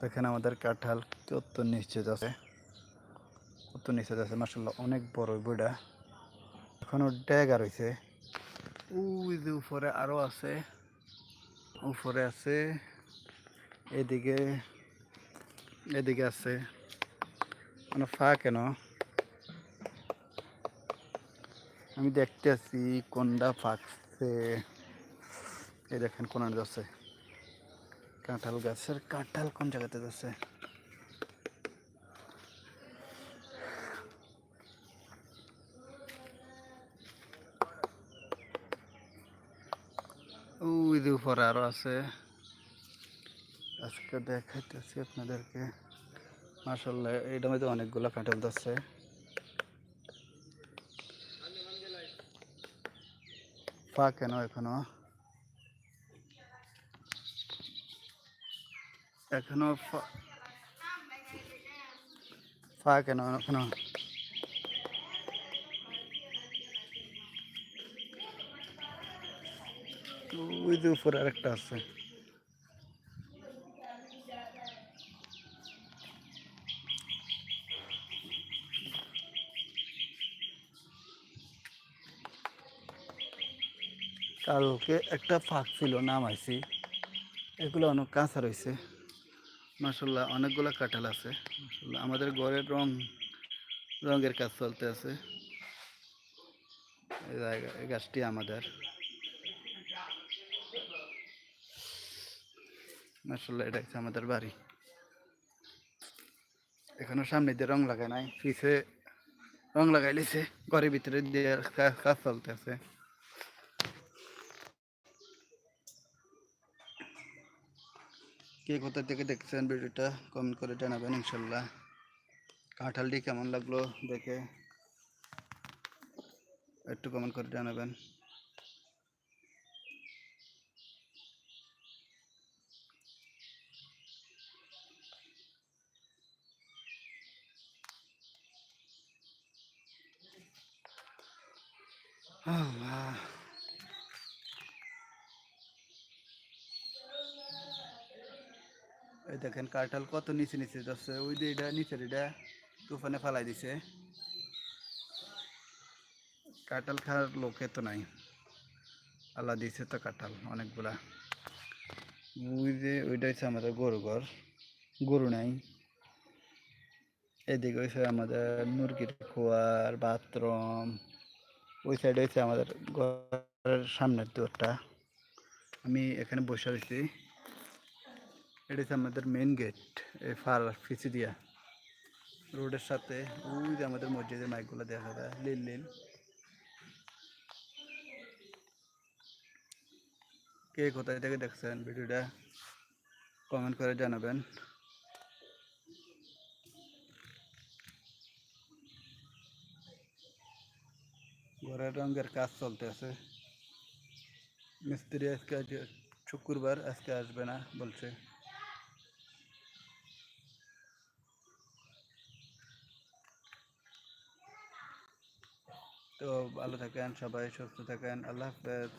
দেখেন আমাদের কাঁঠাল কত নিশ্চিত আছে। কত নিশ্চিত আছে মাসাল্লাহ অনেক বড় বইটা এখনও ড্যাগা রয়েছে ওই যে উপরে আরও আছে, উপরে আছে, এদিকে এদিকে আছে। মানে ফা কেন? আমি দেখতে আছি কোনটা ফাঁকছে। এই দেখেন কোন যাচ্ছে। কাঁঠাল গাছের কাঁঠাল কোন জায়গাতে যাচ্ছে? উপরে আরও আছে। আজকে দেখাইতেছি আপনাদেরকে। মাসাল্লাহ এইটার মধ্যে অনেকগুলো কাঁঠাল যাচ্ছে। পা কেন এখনও? এখনও ফা- কেন, এখনও? ওই যে উপরে আরেকটা আছে। কালকে একটা ফাঁক ছিল নামাইছি এগুলো অনেক কাঁচা রয়েছে। মাসাল্লাহ অনেকগুলো কাঁঠাল আছে। মাসাল্লাহ আমাদের ঘরের রং, রঙের কাজ চলতে আছে। গাছটি আমাদের। মাসাল্লাহ এটা হচ্ছে আমাদের বাড়ি। এখনও সামনে দিয়ে রং লাগায় নাই, পিছে রং লাগাই ঘরের ভিতরে দিয়ে কাজ চলতে আছে। কে কোথা থেকে দেখছেন, ভিডিওটা কমেন্ট করে জানাবেন ইনশাল্লাহ। কাঁঠালটি কেমন লাগল দেখে একটু কমেন্ট করে জানাবেন। এই দেখেন কাঁঠাল কত নিচে নিচে যাচ্ছে। ওই যে এটা, নিচের এটা তুফানে ফালাই দিছে। কাঁঠাল খাওয়ার লোকে তো নাই। আল্লাহ দিছে তো কাঁঠাল, অনেকগুলা। ওই যে ওইটা হচ্ছে আমাদের গরু ঘর। গরু নাই। এদিকে হচ্ছে আমাদের মুরগির খোয়ার, বাথরুম। ওই সাইডে হচ্ছে আমাদের ঘরের সামনের দুয়ারটা। আমি এখানে বসে রয়েছি এটা হচ্ছে আমাদের মেন গেট এই ফার ফিসি দিয়া রোডের সাথে ওই যে আমাদের মসজিদের মাইকগুলো দেখা যায় লিল লিল কে কোথায় থেকে দেখছেন ভিডিওটা কমেন্ট করে জানাবেন ঘরের রঙের কাজ চলতে আছে মিস্ত্রি আজকে আজ শুক্রবার আজকে আসবে না বলছে তো ভালো থাকেন সবাই সুস্থ থাকেন আল্লাহ হাফেজ।